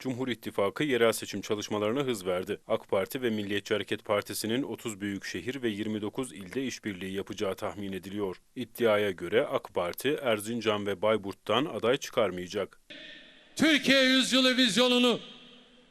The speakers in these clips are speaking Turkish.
Cumhur İttifakı yerel seçim çalışmalarına hız verdi. AK Parti ve Milliyetçi Hareket Partisi'nin 30 büyük şehir ve 29 ilde işbirliği yapacağı tahmin ediliyor. İddiaya göre AK Parti Erzincan ve Bayburt'tan aday çıkarmayacak. Türkiye yüzyılı vizyonunu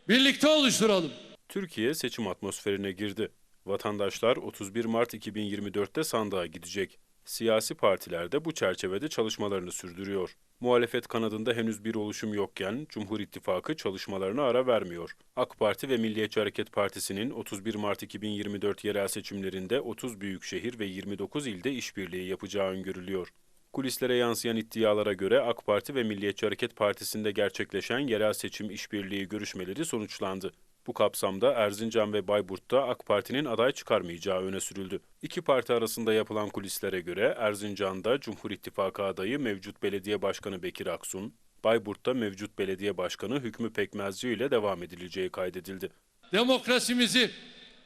birlikte oluşturalım. Türkiye seçim atmosferine girdi. Vatandaşlar 31 Mart 2024'te sandığa gidecek. Siyasi partiler de bu çerçevede çalışmalarını sürdürüyor. Muhalefet kanadında henüz bir oluşum yokken Cumhur İttifakı çalışmalarına ara vermiyor. AK Parti ve Milliyetçi Hareket Partisi'nin 31 Mart 2024 yerel seçimlerinde 30 büyükşehir ve 29 ilde işbirliği yapacağı öngörülüyor. Kulislere yansıyan iddialara göre AK Parti ve Milliyetçi Hareket Partisi'nde gerçekleşen yerel seçim işbirliği görüşmeleri sonuçlandı. Bu kapsamda Erzincan ve Bayburt'ta AK Parti'nin aday çıkarmayacağı öne sürüldü. İki parti arasında yapılan kulislere göre Erzincan'da Cumhur İttifakı adayı mevcut belediye başkanı Bekir Aksun, Bayburt'ta mevcut belediye başkanı Hükmü Pekmezci ile devam edileceği kaydedildi. Demokrasimizi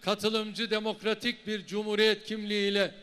katılımcı demokratik bir cumhuriyet kimliğiyle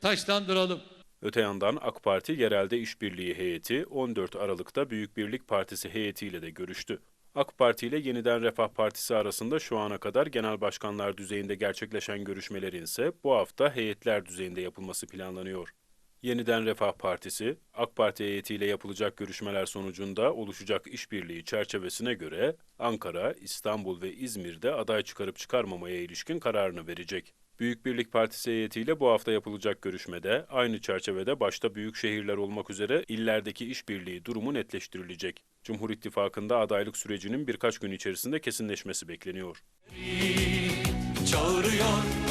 taşlandıralım. Öte yandan AK Parti yerelde işbirliği heyeti 14 Aralık'ta Büyük Birlik Partisi heyetiyle de görüştü. AK Parti ile Yeniden Refah Partisi arasında şu ana kadar genel başkanlar düzeyinde gerçekleşen görüşmelerin ise bu hafta heyetler düzeyinde yapılması planlanıyor. Yeniden Refah Partisi, AK Parti heyetiyle yapılacak görüşmeler sonucunda oluşacak işbirliği çerçevesine göre Ankara, İstanbul ve İzmir'de aday çıkarıp çıkarmamaya ilişkin kararını verecek. Büyük Birlik Partisi heyetiyle bu hafta yapılacak görüşmede aynı çerçevede başta büyük şehirler olmak üzere illerdeki işbirliği durumu netleştirilecek. Cumhur İttifakı'nda adaylık sürecinin birkaç gün içerisinde kesinleşmesi bekleniyor. çağırıyor.